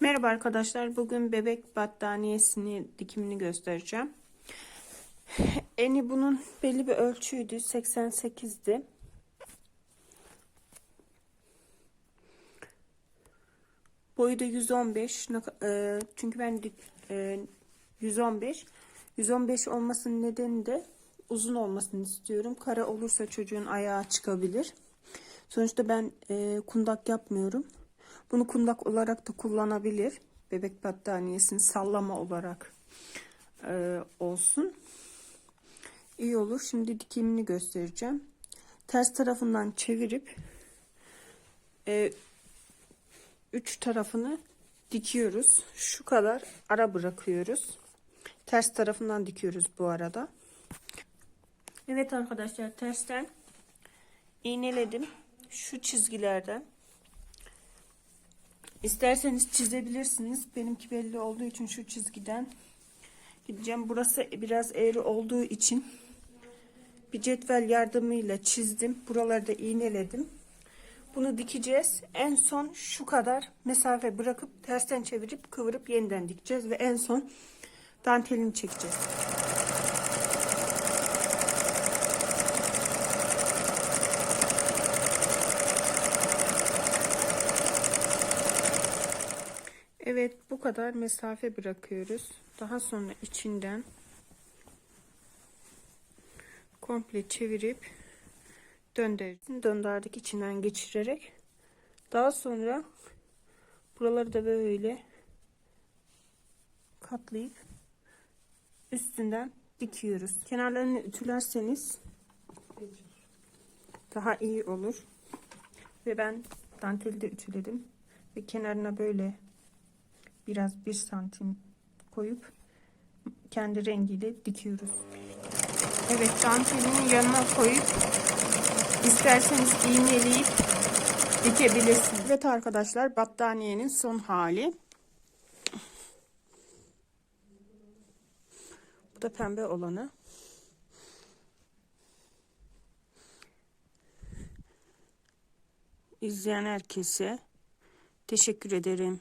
Merhaba arkadaşlar. Bugün bebek battaniyesini dikimini göstereceğim. Eni bunun belli bir ölçüydü. 88'di. Boyu da 115. Ne ka- e, Çünkü ben dik- e, 115. 115 olmasının nedeni de uzun olmasını istiyorum. Kara olursa çocuğun ayağı çıkabilir. Sonuçta ben e, kundak yapmıyorum. Bunu kundak olarak da kullanabilir. Bebek battaniyesini sallama olarak e, olsun. İyi olur. Şimdi dikimini göstereceğim. Ters tarafından çevirip e, üç tarafını dikiyoruz. Şu kadar ara bırakıyoruz. Ters tarafından dikiyoruz bu arada. Evet arkadaşlar tersten iğneledim. Şu çizgilerden İsterseniz çizebilirsiniz. Benimki belli olduğu için şu çizgiden gideceğim. Burası biraz eğri olduğu için bir cetvel yardımıyla çizdim. Buraları da iğneledim. Bunu dikeceğiz. En son şu kadar mesafe bırakıp tersten çevirip kıvırıp yeniden dikeceğiz ve en son dantelini çekeceğiz. Evet bu kadar mesafe bırakıyoruz. Daha sonra içinden komple çevirip döndürdük. Döndürdük içinden geçirerek. Daha sonra buraları da böyle katlayıp üstünden dikiyoruz. Kenarlarını ütülerseniz daha iyi olur. Ve ben danteli de ütüledim. Ve kenarına böyle biraz bir santim koyup kendi rengiyle dikiyoruz. Evet dantelini yanına koyup isterseniz iğneleyip dikebilirsiniz. Evet arkadaşlar battaniyenin son hali. Bu da pembe olanı. İzleyen herkese teşekkür ederim.